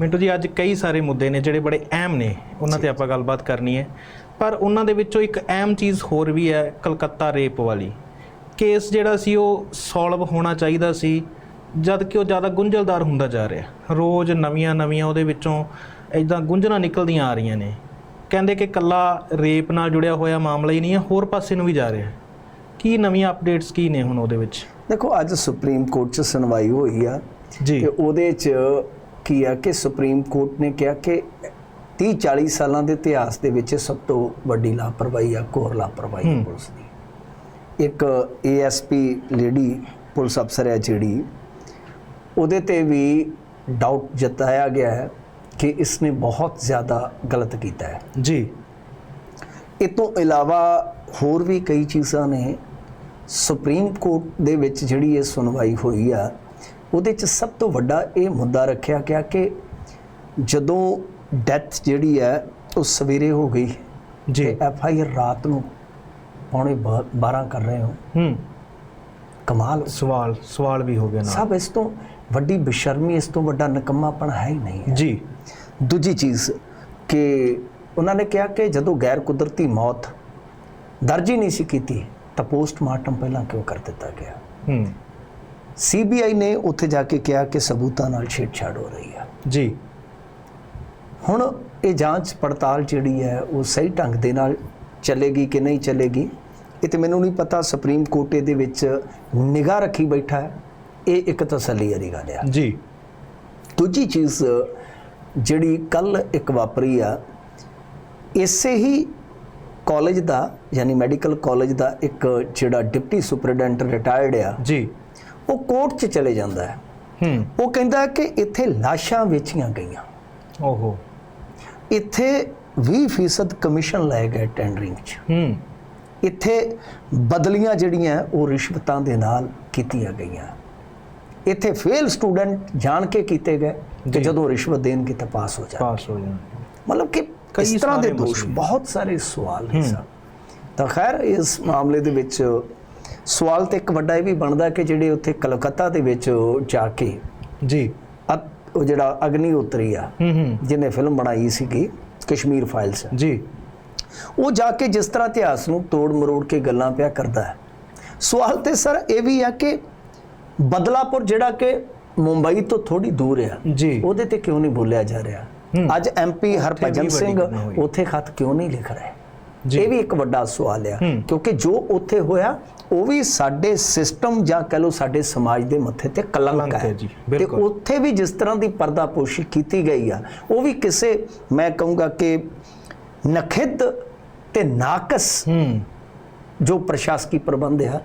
ਮਿੰਟੂ ਜੀ ਅੱਜ ਕਈ ਸਾਰੇ ਮੁੱਦੇ ਨੇ ਜਿਹੜੇ ਬੜੇ ਅਹਿਮ ਨੇ ਉਹਨਾਂ ਤੇ ਆਪਾਂ ਗੱਲਬਾਤ ਕਰਨੀ ਹੈ। ਪਰ ਉਹਨਾਂ ਦੇ ਵਿੱਚੋਂ ਇੱਕ ਅਹਿਮ ਚੀਜ਼ ਹੋਰ ਵੀ ਹੈ ਕਲਕੱਤਾ ਰੇਪ ਵਾਲੀ। ਕੇਸ ਜਿਹੜਾ ਸੀ ਉਹ ਸੋਲਵ ਹੋਣਾ ਚਾਹੀਦਾ ਸੀ ਜਦ ਕਿ ਉਹ ਜ਼ਿਆਦਾ ਗੁੰਝਲਦਾਰ ਹੁੰਦਾ ਜਾ ਰਿਹਾ। ਰੋਜ਼ ਨਵੀਆਂ ਨਵੀਆਂ ਉਹਦੇ ਵਿੱਚੋਂ ਇਦਾਂ ਗੁੰਝਲਾਂ ਨਿਕਲਦੀਆਂ ਆ ਰਹੀਆਂ ਨੇ। ਕਹਿੰਦੇ ਕਿ ਕੱਲਾ ਰੇਪ ਨਾਲ ਜੁੜਿਆ ਹੋਇਆ ਮਾਮਲਾ ਹੀ ਨਹੀਂ ਹੈ ਹੋਰ ਪਾਸੇ ਨੂੰ ਵੀ ਜਾ ਰਿਹਾ। ਕੀ ਨਵੀਆਂ ਅਪਡੇਟਸ ਕੀ ਨੇ ਹੁਣ ਉਹਦੇ ਵਿੱਚ? ਦੇਖੋ ਅੱਜ ਸੁਪਰੀਮ ਕੋਰਟ 'ਚ ਸੁਣਵਾਈ ਹੋਈ ਆ ਜੀ। ਤੇ ਉਹਦੇ 'ਚ ਕੀ ਆ ਕਿ ਸੁਪਰੀਮ ਕੋਰਟ ਨੇ ਕਿਹਾ ਕਿ 30 40 ਸਾਲਾਂ ਦੇ ਇਤਿਹਾਸ ਦੇ ਵਿੱਚ ਸਭ ਤੋਂ ਵੱਡੀ ਲਾਪਰਵਾਹੀ ਆ ਘੋਰ ਲਾਪਰਵਾਹੀ। ਪੁਲਿਸ ਦੀ। ਇੱਕ ਏਐਸਪੀ ਲੇਡੀ ਪੁਲਿਸ ਅਫਸਰ ਹੈ ਜਿਹੜੀ ਉਹਦੇ ਤੇ ਵੀ ਡਾਊਟ ਜਤਾਇਆ ਗਿਆ ਹੈ ਕਿ ਇਸਨੇ ਬਹੁਤ ਜ਼ਿਆਦਾ ਗਲਤ ਕੀਤਾ ਹੈ। ਜੀ। ਇਹ ਤੋਂ ਇਲਾਵਾ ਹੋਰ ਵੀ ਕਈ ਚੀਜ਼ਾਂ ਨੇ। ਸੁਪਰੀਮ ਕੋਰਟ ਦੇ ਵਿੱਚ ਜਿਹੜੀ ਇਹ ਸੁਣਵਾਈ ਹੋਈ ਆ ਉਹਦੇ 'ਚ ਸਭ ਤੋਂ ਵੱਡਾ ਇਹ ਮੁੱਦਾ ਰੱਖਿਆ ਗਿਆ ਕਿ ਜਦੋਂ ਡੈਥ ਜਿਹੜੀ ਹੈ ਉਹ ਸਵੇਰੇ ਹੋ ਗਈ ਜੀ। ਐਫ ਆਈ ਆਰ ਰਾਤ ਨੂੰ ਪੌਣੇ 12 ਕਰ ਰਹੇ ਹੋ। ਹੂੰ। ਕਮਾਲ। ਸਵਾਲ ਸਵਾਲ ਵੀ ਹੋ ਗਿਆ ਨਾਲ। ਸਭ ਇਸ ਤੋਂ ਵੱਡੀ ਬੇਸ਼ਰਮੀ ਇਸ ਤੋਂ ਵੱਡਾ ਨਕੰਮਾਪਣ ਹੈ ਹੀ ਨਹੀਂ ਜੀ। ਦੂਜੀ ਚੀਜ਼ ਕਿ ਉਹਨਾਂ ਨੇ ਕਿਹਾ ਕਿ ਜਦੋਂ ਗੈਰ ਕੁਦਰਤੀ ਮੌਤ ਦਰਜ ਹੀ ਨਹੀਂ ਸੀ ਕੀਤੀ ਤਾਂ ਪੋਸਟਮਾਰਟਮ ਪਹਿਲਾਂ ਕਿਉਂ ਕਰ ਦਿੱਤਾ ਗਿਆ? ਹੂੰ। ਸੀਬੀਆਈ ਨੇ ਉੱਥੇ ਜਾ ਕੇ ਕਿਹਾ ਕਿ ਸਬੂਤਾਂ ਨਾਲ ਛੇੜਛਾੜ ਹੋ ਰਹੀ ਹੈ ਜੀ। ਹੁਣ ਇਹ ਜਾਂਚ ਪੜਤਾਲ ਜਿਹੜੀ ਹੈ ਉਹ ਸਹੀ ਢੰਗ ਦੇ ਨਾਲ ਚੱਲੇਗੀ ਕਿ ਨਹੀਂ ਚੱਲੇਗੀ? ਇਹ ਤੇ ਮੈਨੂੰ ਨਹੀਂ ਪਤਾ ਸੁਪਰੀਮ ਕੋਰਟ ਇਹਦੇ ਵਿੱਚ ਨਿਗਾਹ ਰੱਖੀ ਬੈਠਾ ਹੈ। ਇਹ ਇੱਕ ਤਸੱਲੀ ਵਾਲੀ ਗੱਲ ਹੈ ਜੀ। ਦੂਜੀ ਚੀਜ਼ ਜਿਹੜੀ ਕੱਲ ਇੱਕ ਵਾਪਰੀ ਆ ਇਸੇ ਹੀ ਕਾਲਜ ਦਾ ਯਾਨੀ ਮੈਡੀਕਲ ਕਾਲਜ ਦਾ ਇੱਕ ਜਿਹੜਾ ਡਿਪਟੀ ਸੁਪਰਡੈਂਟ ਰਿਟਾਇਰਡ ਆ ਜੀ। ਉਹ ਕੋਰਟ 'ਚ ਚਲੇ ਜਾਂਦਾ ਹੈ। ਹੂੰ। ਉਹ ਕਹਿੰਦਾ ਕਿ ਇੱਥੇ ਲਾਸ਼ਾਂ ਵੇਚੀਆਂ ਗਈਆਂ। ਓਹੋ। ਇੱਥੇ 20% ਕਮਿਸ਼ਨ ਲਏ ਗਏ ਟੈਂਡਰਿੰਗ 'ਚ। ਹੂੰ। ਇੱਥੇ ਬਦਲੀਆਂ ਜਿਹੜੀਆਂ ਉਹ ਰਿਸ਼ਵਤਾਂ ਦੇ ਨਾਲ ਕੀਤੀਆਂ ਗਈਆਂ। ਇੱਥੇ ਫੇਲ ਸਟੂਡੈਂਟ ਜਾਣ ਕੇ ਕੀਤੇ ਗਏ। ਤੇ ਜਦੋਂ ਰਿਸ਼ਵਤ ਦੇਣਗੇ ਤਾਂ ਪਾਸ ਹੋ ਜਾਣ ਪਾਸ ਹੋ ਜਾਣਾ ਮਤਲਬ ਕਿ ਕਈ ਇਸ ਤਰ੍ਹਾਂ ਦੇ ਦੋਸ਼। ਬਹੁਤ ਸਾਰੇ ਸਵਾਲ ਨੇ। ਸਰ। ਤਾਂ ਖੈਰ ਇਸ ਮਾਮਲੇ ਦੇ ਵਿੱਚ ਸਵਾਲ ਤੇ ਇੱਕ ਵੱਡਾ ਇਹ ਵੀ ਬਣਦਾ ਕਿ ਜਿਹੜੇ ਉੱਥੇ ਕਲਕੱਤਾ ਦੇ ਵਿੱਚ ਜਾ ਕੇ ਜੀ। ਉਹ ਜਿਹੜਾ ਅਗਨੀ ਉਤਰੀ ਆ ਜਿਹਨੇ ਫਿਲਮ ਬਣਾਈ ਸੀਗੀ ਕਸ਼ਮੀਰ ਫਾਈਲਸ। ਜੀ। ਉਹ ਜਾ ਕੇ ਜਿਸ ਤਰ੍ਹਾਂ ਇਤਿਹਾਸ ਨੂੰ ਤੋੜ ਮਰੋੜ ਕੇ ਗੱਲਾਂ ਪਿਆ ਕਰਦਾ ਹੈ। ਸਵਾਲ ਤੇ ਸਰ ਇਹ ਵੀ ਆ ਕਿ ਬਦਲਾਪੁਰ ਜਿਹੜਾ ਕਿ ਮੁੰਬਈ ਤੋਂ ਥੋੜੀ ਦੂਰ ਆ ਜੀ। ਉਹਦੇ ਤੇ ਕਿਉਂ ਨਹੀਂ ਬੋਲਿਆ ਜਾ ਰਿਹਾ। ਅੱਜ ਐਮਪੀ ਹਰਭਜਨ ਸਿੰਘ। ਉੱਥੇ ਖਤ ਕਿਉਂ ਨਹੀਂ ਲਿਖ ਰਹੇ। ਇਹ ਵੀ ਇੱਕ ਵੱਡਾ ਸਵਾਲ ਆ। ਹੂੰ। ਕਿਉਂਕਿ ਜੋ ਉੱਥੇ ਹੋਇਆ ਉਹ ਵੀ ਸਾਡੇ ਸਿਸਟਮ ਜਾਂ ਕਹ ਲਓ ਸਾਡੇ ਸਮਾਜ ਦੇ ਮੱਥੇ ਤੇ ਕਲੰਕ ਹੈ। ਹੈ ਤੇ। ਉੱਥੇ ਵੀ ਜਿਸ ਤਰ੍ਹਾਂ ਦੀ ਪਰਦਾਪੋਸ਼ੀ ਕੀਤੀ ਗਈ ਆ ਉਹ ਵੀ ਕਿਸੇ ਮੈਂ ਕਹੂੰਗਾ ਕਿ ਨਖਿੱਧ ਤੇ ਨਾਕਸ ਹੂੰ। ਜੋ ਪ੍ਰਸ਼ਾਸਕੀ ਪ੍ਰਬੰਧ ਆ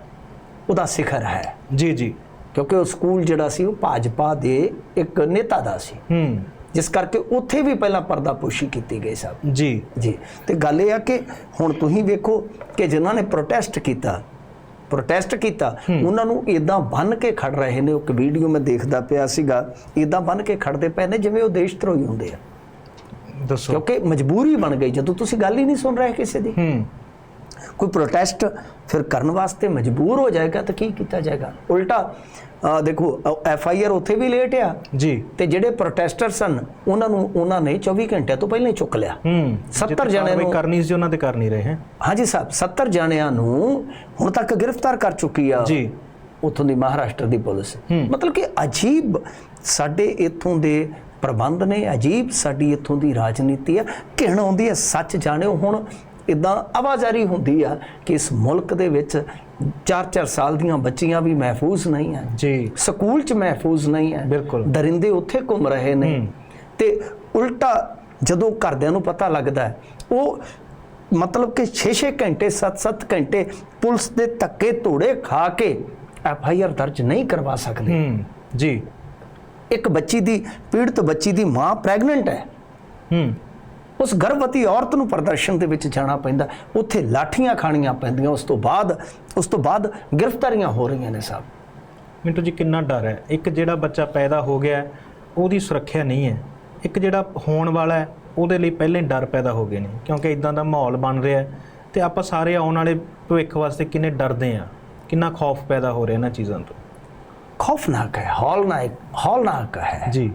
ਉਹਦਾ ਸਿਖਰ ਹੈ। ਜੀ ਜੀ। ਕਿਉਂਕਿ ਉਹ ਸਕੂਲ ਜਿਹੜਾ ਸੀ ਉਹ ਭਾਜਪਾ ਦੇ ਇੱਕ ਨੇਤਾ ਦਾ ਸੀ। ਹੂੰ। ਜਿਸ ਕਰਕੇ ਉੱਥੇ ਵੀ ਪਹਿਲਾਂ ਪਰਦਾਪੋਸ਼ੀ ਕੀਤੀ ਗਈ ਸਭ ਜੀ। ਜੀ। ਤੇ ਗੱਲ ਇਹ ਆ ਕਿ ਹੁਣ ਤੁਸੀਂ ਵੇਖੋ ਕਿ ਜਿਨ੍ਹਾਂ ਨੇ ਪ੍ਰੋਟੈਸਟ ਕੀਤਾ ਪ੍ਰੋਟੈਸਟ ਕੀਤਾ ਉਹਨਾਂ ਨੂੰ ਇਦਾਂ ਬੰਨ ਕੇ ਖੜ ਰਹੇ ਨੇ। ਉਹ ਇੱਕ ਵੀਡੀਓ ਮੈਂ ਦੇਖਦਾ ਪਿਆ ਸੀਗਾ। ਇਦਾਂ ਬੰਨ ਕੇ ਖੜਦੇ ਪਏ ਨੇ ਜਿਵੇਂ ਉਹ ਦੇਸ਼ ਧਰੋਹੀ ਹੁੰਦੇ ਆ। ਦੱਸੋ। ਕਿਉਂਕਿ ਮਜਬੂਰੀ ਬਣ ਗਈ। ਜਦੋਂ ਤੁਸੀਂ ਗੱਲ ਹੀ ਨਹੀਂ ਸੁਣ ਰਹੇ ਕਿਸੇ ਦੀ। ਹੂੰ। ਕੋਈ ਪ੍ਰੋਟੈਸਟ ਫਿਰ ਕਰਨ ਵਾਸਤੇ ਮਜਬੂਰ ਹੋ ਜਾਏਗਾ ਤਾਂ ਕੀ ਕੀਤਾ ਜਾਏਗਾ? ਉਲਟਾ ਦੇਖੋ ਐਫ ਆਈ ਆਰ ਉੱਥੇ ਵੀ ਲੇਟ ਆ। ਜੀ। ਤੇ ਜਿਹੜੇ ਪ੍ਰੋਟੈਸਟਰ ਸਨ ਉਹਨਾਂ ਨੂੰ ਉਹਨਾਂ ਨੇ 24 ਘੰਟਿਆਂ ਤੋਂ ਪਹਿਲਾਂ ਹੀ ਚੁੱਕ ਲਿਆ। ਹੂੰ। 70 ਜਿੱਥੇ ਜਣਿਆਂ ਨੂੰ ਕਰਨੀ ਸੀ ਉਹਨਾਂ ਤੇ ਕਰ ਨਹੀਂ ਰਹੇ ਹੈ? ਹਾਂਜੀ ਸਾਹਿਬ 70 ਜਣਿਆਂ ਨੂੰ ਹੁਣ ਤੱਕ ਗ੍ਰਿਫਤਾਰ ਕਰ ਚੁੱਕੀ ਆ ਜੀ। ਉੱਥੋਂ ਦੀ ਮਹਾਰਾਸ਼ਟਰ ਦੀ ਪੁਲਿਸ। ਮਤਲਬ ਕਿ ਅਜੀਬ ਸਾਡੇ ਇੱਥੋਂ ਦੇ ਪ੍ਰਬੰਧ ਨੇ ਅਜੀਬ ਸਾਡੀ ਇੱਥੋਂ ਦੀ ਰਾਜਨੀਤੀ ਆ। ਘਿਣ ਆਉਂਦੀ ਹੈ ਸੱਚ ਜਾਣਿਓ ਹੁਣ ਇਦਾਂ ਆਵਾਜ਼ਾਰੀ ਹੁੰਦੀ ਆ ਕਿ ਇਸ ਮੁਲਕ ਦੇ ਵਿੱਚ 4-4 ਸਾਲ ਦੀਆਂ ਬੱਚੀਆਂ ਵੀ ਮਹਿਫੂਜ਼ ਨਹੀਂ ਆ। ਜੀ। ਸਕੂਲ 'ਚ ਮਹਿਫੂਜ਼ ਨਹੀਂ ਹੈ ਬਿਲਕੁਲ। ਦਰਿੰਦੇ ਉੱਥੇ ਘੁੰਮ ਰਹੇ ਨੇ। ਤੇ ਉਲਟਾ ਜਦੋਂ ਘਰਦਿਆਂ ਨੂੰ ਪਤਾ ਲੱਗਦਾ ਹੈ ਉਹ ਮਤਲਬ ਕਿ 6-6 ਘੰਟੇ 7-7 ਘੰਟੇ ਪੁਲਿਸ ਦੇ ਧੱਕੇ ਧੋੜੇ ਖਾ ਕੇ ਐਫ ਆਈ ਆਰ ਦਰਜ ਨਹੀਂ ਕਰਵਾ ਸਕਦੇ। ਹੂੰ ਜੀ। ਇੱਕ ਬੱਚੀ ਦੀ ਪੀੜਤ ਬੱਚੀ ਦੀ ਮਾਂ ਪ੍ਰੈਗਨੈਂਟ ਹੈ। ਹੂੰ। ਉਸ ਗਰਭਵਤੀ ਔਰਤ ਨੂੰ ਪ੍ਰਦਰਸ਼ਨ ਦੇ ਵਿੱਚ ਜਾਣਾ ਪੈਂਦਾ। ਉੱਥੇ ਲਾਠੀਆਂ ਖਾਣੀਆਂ ਪੈਂਦੀਆਂ। ਉਸ ਤੋਂ ਬਾਅਦ ਉਸ ਤੋਂ ਬਾਅਦ ਗ੍ਰਿਫਤਾਰੀਆਂ ਹੋ ਰਹੀਆਂ ਨੇ ਸਾਹਿਬ ਮਿੰਟੂ ਜੀ ਕਿੰਨਾ ਡਰ ਹੈ? ਇੱਕ ਜਿਹੜਾ ਬੱਚਾ ਪੈਦਾ ਹੋ ਗਿਆ ਉਹਦੀ ਸੁਰੱਖਿਆ ਨਹੀਂ ਹੈ। ਇੱਕ ਜਿਹੜਾ ਹੋਣ ਵਾਲਾ ਹੈ ਉਹਦੇ ਲਈ ਪਹਿਲਾਂ ਹੀ ਡਰ ਪੈਦਾ ਹੋ ਗਏ ਨੇ। ਕਿਉਂਕਿ ਇਦਾਂ ਦਾ ਮਾਹੌਲ ਬਣ ਰਿਹਾ ਹੈ ਤੇ ਆਪਾਂ ਸਾਰੇ ਆਉਣ ਵਾਲੇ ਭਵਿੱਖ ਵਾਸਤੇ ਕਿੰਨੇ ਡਰਦੇ ਆ ਕਿੰਨਾ ਖੌਫ ਪੈਦਾ ਹੋ ਰਿਹਾ ਇਹਨਾਂ ਚੀਜ਼ਾਂ ਤੋਂ? ਖੌਫਨਾਕ ਹੈ ਹੌਲਨਾਕ ਹੌਲਨਾਕ ਹੈ। ਜੀ।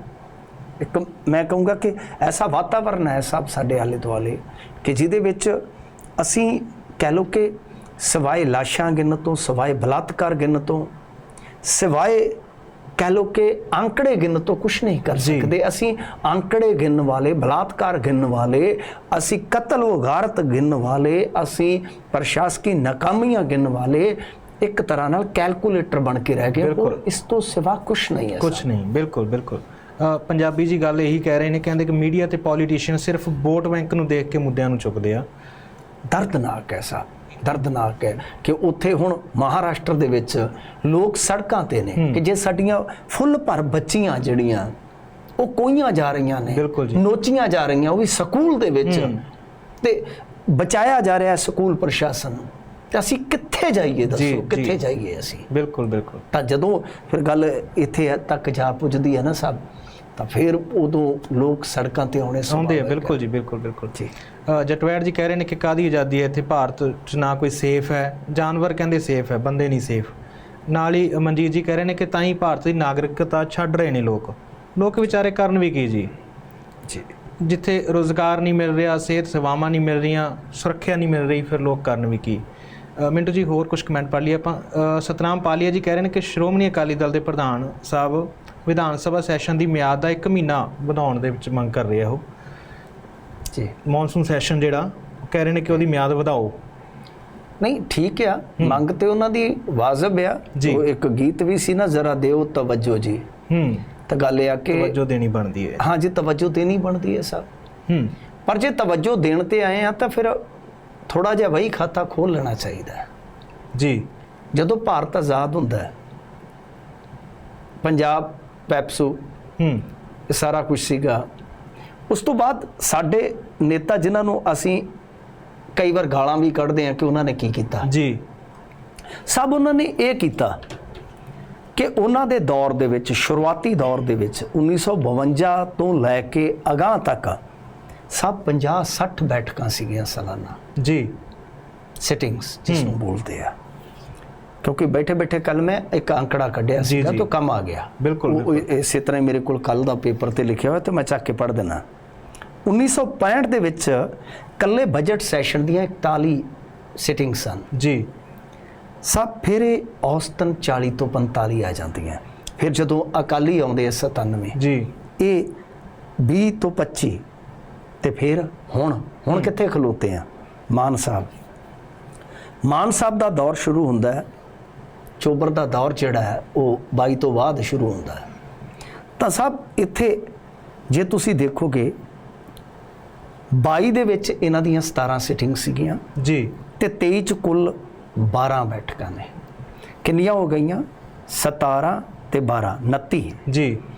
ਇੱਕ ਮੈਂ ਕਹੂੰਗਾ ਕਿ ਐਸਾ ਵਾਤਾਵਰਨ ਹੈ ਸਭ ਸਾਡੇ ਆਲੇ ਦੁਆਲੇ ਕਿ ਜਿਹਦੇ ਵਿੱਚ ਅਸੀਂ ਕਹਿ ਲਓ ਕਿ ਸਿਵਾਏ ਲਾਸ਼ਾਂ ਗਿਣਨ ਤੋਂ ਸਿਵਾਏ ਬਲਾਤਕਾਰ ਗਿਣਨ ਤੋਂ ਸਿਵਾਏ ਕਹਿ ਲਓ ਕਿ ਅੰਕੜੇ ਗਿਣਨ ਤੋਂ ਕੁਝ ਨਹੀਂ ਕਰ। ਸਕਦੇ। ਅਸੀਂ ਅੰਕੜੇ ਗਿਣਨ ਵਾਲੇ ਬਲਾਤਕਾਰ ਗਿਣਨ ਵਾਲੇ ਅਸੀਂ ਕਤਲ ਵਗਾਰਤ ਗਿਣਨ ਵਾਲੇ ਅਸੀਂ ਪ੍ਰਸ਼ਾਸਕੀ ਨਾਕਾਮੀਆਂ ਗਿਣਨ ਵਾਲੇ ਇੱਕ ਤਰ੍ਹਾਂ ਨਾਲ ਕੈਲਕੂਲੇਟਰ ਬਣ ਕੇ ਰਹਿ ਗਏ। ਇਸ ਤੋਂ ਸਿਵਾ ਕੁਝ ਨਹੀਂ ਹੈ ਕੁਝ ਨਹੀਂ ਬਿਲਕੁਲ ਬਿਲਕੁਲ। ਪੰਜਾਬੀ ਜੀ ਗੱਲ ਇਹੀ ਕਹਿ ਰਹੇ ਨੇ ਕਹਿੰਦੇ ਕਿ ਮੀਡੀਆ ਤੇ ਪੋਲੀਟੀਸ਼ੀਅਨ ਸਿਰਫ ਵੋਟ ਬੈਂਕ ਨੂੰ ਦੇਖ ਕੇ ਮੁੱਦਿਆਂ ਨੂੰ ਚੁੱਕਦੇ ਆ। ਦਰਦਨਾਕ ਹੈ ਸਾ ਦਰਦਨਾਕ ਹੈ ਕਿ ਉੱਥੇ ਹੁਣ ਮਹਾਰਾਸ਼ਟਰ ਦੇ ਵਿੱਚ ਲੋਕ ਸੜਕਾਂ ਤੇ ਨੇ ਕਿ ਜੇ ਸਾਡੀਆਂ ਫੁੱਲ ਭਰ ਬੱਚੀਆਂ ਜਿਹੜੀਆਂ ਉਹ ਕੋਈਆਂ ਜਾ ਰਹੀਆਂ ਨੇ। ਨੋਚੀਆਂ ਜਾ ਰਹੀਆਂ ਉਹ ਵੀ ਸਕੂਲ ਦੇ ਵਿੱਚ ਤੇ ਬਚਾਇਆ ਜਾ ਰਿਹਾ ਸਕੂਲ ਪ੍ਰਸ਼ਾਸਨ ਨੂੰ। ਤੇ ਅਸੀਂ ਕਿੱਥੇ ਜਾਈਏ ਦੱਸੋ। ਕਿੱਥੇ ਜਾਈਏ ਅਸੀਂ? ਬਿਲਕੁਲ ਬਿਲਕੁਲ। ਤਾਂ ਜਦੋਂ ਫਿਰ ਗੱਲ ਇੱਥੇ ਤੱਕ ਜਾ ਪੁੱਜਦੀ ਹੈ ਨਾ ਸਭ ਤਾਂ ਫਿਰ ਉਦੋਂ ਲੋਕ ਸੜਕਾਂ ਤੇ ਆਉਣੇ ਆਉਂਦੇ ਆ। ਬਿਲਕੁਲ ਜੀ ਬਿਲਕੁਲ ਬਿਲਕੁਲ। ਜੀ। ਜਟਵੈੜ ਜੀ ਕਹਿ ਰਹੇ ਨੇ ਕਿ ਕਾਦੀ ਆਜ਼ਾਦੀ ਹੈ ਇੱਥੇ? ਭਾਰਤ 'ਚ ਨਾ ਕੋਈ ਸੇਫ ਹੈ ਜਾਨਵਰ ਕਹਿੰਦੇ ਸੇਫ ਹੈ ਬੰਦੇ ਨਹੀਂ ਸੇਫ। ਨਾਲ ਹੀ ਮਨਜੀਤ ਜੀ ਕਹਿ ਰਹੇ ਨੇ ਕਿ ਤਾਂ ਹੀ ਭਾਰਤ ਦੀ ਨਾਗਰਿਕਤਾ ਛੱਡ ਰਹੇ ਨੇ ਲੋਕ। ਲੋਕ ਵਿਚਾਰੇ ਕਰਨ ਵੀ ਕੀ ਜੀ? ਜੀ। ਜਿੱਥੇ ਰੋਜ਼ਗਾਰ ਨਹੀਂ ਮਿਲ ਰਿਹਾ ਸਿਹਤ ਸੇਵਾਵਾਂ ਨਹੀਂ ਮਿਲ ਰਹੀਆਂ ਸੁਰੱਖਿਆ ਨਹੀਂ ਮਿਲ ਰਹੀ ਫਿਰ ਲੋਕ ਕਰਨ ਵੀ ਕੀ? ਮਿੰਟੂ ਜੀ ਹੋਰ ਕੁਝ ਕਮੈਂਟ ਪੜ੍ਹ ਲਈਏ ਆਪਾਂ। ਸਤਨਾਮ ਪਾਲੀਆ ਜੀ ਕਹਿ ਰਹੇ ਨੇ ਕਿ ਸ਼੍ਰੋਮਣੀ ਅਕਾਲੀ ਦਲ ਦੇ ਪ੍ਰਧਾਨ ਸਾਹਿਬ ਵਿਧਾਨ ਸਭਾ ਸੈਸ਼ਨ ਦੀ ਮਿਆਦ ਦਾ 1 ਮਹੀਨਾ ਵਧਾਉਣ ਦੇ ਵਿੱਚ ਮੰਗ ਕਰ ਰਹੇ ਆ ਉਹ। ਜੀ। ਮੌਨਸੂਨ ਸੈਸ਼ਨ ਜਿਹੜਾ ਉਹ ਕਹਿ ਰਹੇ ਨੇ ਕਿ ਉਹਦੀ ਮਿਆਦ ਵਧਾਓ। ਨਹੀਂ ਠੀਕ ਆ। ਮੰਗ ਤੇ ਉਹਨਾਂ ਦੀ ਵਾਜਬ ਆ। ਉਹ ਇੱਕ ਗੀਤ ਵੀ ਸੀ ਨਾ ਜ਼ਰਾ ਦਿਓ ਤਵੱਜੋ ਜੀ। ਹੂੰ। ਤਾਂ ਗੱਲ ਇਹ ਆ ਕਿ ਤਵੱਜੋ ਦੇਣੀ ਬਣਦੀ ਹੈ। ਹਾਂ ਜੀ ਤਵੱਜੋ ਦੇਣੀ ਬਣਦੀ ਹੈ ਸਭ ਹੂੰ। ਪਰ ਜੇ ਤਵੱਜੋ ਦੇਣ ਤੇ ਆਏ ਆ ਤਾਂ ਫਿਰ ਥੋੜਾ ਜਿਹਾ ਵਹੀ ਖਾਤਾ ਖੋਲ ਲੈਣਾ ਚਾਹੀਦਾ ਜੀ। ਜਦੋਂ ਭਾਰਤ ਆਜ਼ਾਦ ਹੁੰਦਾ ਹੈ ਪੰਜਾਬ ਪੈਪਸੂ ਹੂੰ। ਇਹ ਸਾਰਾ ਕੁਝ ਸੀਗਾ। ਉਸ ਤੋਂ ਬਾਅਦ ਸਾਡੇ ਨੇਤਾ ਜਿਨ੍ਹਾਂ ਨੂੰ ਅਸੀਂ ਕਈ ਵਾਰ ਗਾਲਾਂ ਵੀ ਕੱਢਦੇ ਆ ਕਿ ਉਹਨਾਂ ਨੇ ਕੀ ਕੀਤਾ। ਜੀ। ਸਭ ਉਹਨਾਂ ਨੇ ਇਹ ਕੀਤਾ ਕਿ ਉਹਨਾਂ ਦੇ ਦੌਰ ਦੇ ਵਿੱਚ ਸ਼ੁਰੂਆਤੀ ਦੌਰ ਦੇ ਵਿੱਚ 1952 ਤੋਂ ਲੈ ਕੇ ਅਗਾਹ ਤੱਕ ਸਭ 50 60 ਬੈਠਕਾਂ ਸੀਗੀਆਂ ਸਾਲਾਨਾ। ਜੀ। ਸਿਟਿੰਗਸ ਜਿਸ ਨੂੰ ਬੋਲਦੇ ਆ। ਕਿਉਂਕਿ ਬੈਠੇ ਬੈਠੇ ਕੱਲ ਮੈਂ ਇੱਕ ਅੰਕੜਾ ਕੱਢਿਆ ਸੀਗਾ। ਤਾਂ ਕੰਮ ਆ ਗਿਆ। ਬਿਲਕੁਲ, ਇਸੇ ਤਰ੍ਹਾਂ ਹੀ ਮੇਰੇ ਕੋਲ ਕੱਲ ਦਾ ਪੇਪਰ ਤੇ ਲਿਖਿਆ ਹੋਇਆ ਤੇ ਮੈਂ ਚੱਕ ਕੇ ਪੜ੍ਹ ਦੇਣਾ 1965 ਦੇ ਵਿੱਚ ਕੱਲੇ ਬਜਟ ਸੈਸ਼ਨ ਦੀਆਂ 41 ਸਿਟਿੰਗ ਸਨ। ਜੀ। ਸਭ ਫਿਰ ਔਸਤਨ 40 ਤੋਂ 45 ਆ ਜਾਂਦੀਆਂ। ਫਿਰ ਜਦੋਂ ਅਕਾਲੀ ਆਉਂਦੇ ਆ 97 ਜੀ। ਇਹ 20 ਤੋਂ 25 ਤੇ ਫਿਰ ਹੁਣ ਹੁਣ ਕਿੱਥੇ ਖਲੋਤੇ ਆ? ਮਾਨ ਸਾਹਿਬ। ਮਾਨ ਸਾਹਿਬ ਦਾ ਦੌਰ ਸ਼ੁਰੂ ਹੁੰਦਾ ਹੈ। ਚੋਬਰ ਦਾ ਦੌਰ ਜਿਹੜਾ ਹੈ ਉਹ 22 ਤੋਂ ਬਾਅਦ ਸ਼ੁਰੂ ਹੁੰਦਾ ਹੈ। ਤਾਂ ਸਭ ਇੱਥੇ ਜੇ ਤੁਸੀਂ ਦੇਖੋਗੇ 22 ਦੇ ਵਿੱਚ ਇਹਨਾਂ ਦੀਆਂ 17 ਸਿਟਿੰਗ ਸੀਗੀਆਂ। ਜੀ। ਤੇ 23 ਚ ਕੁੱਲ 12 ਬੈਠਕਾਂ ਨੇ। ਕਿੰਨੀਆਂ ਹੋ ਗਈਆਂ? 17 ਤੇ 12 29 ਜੀ।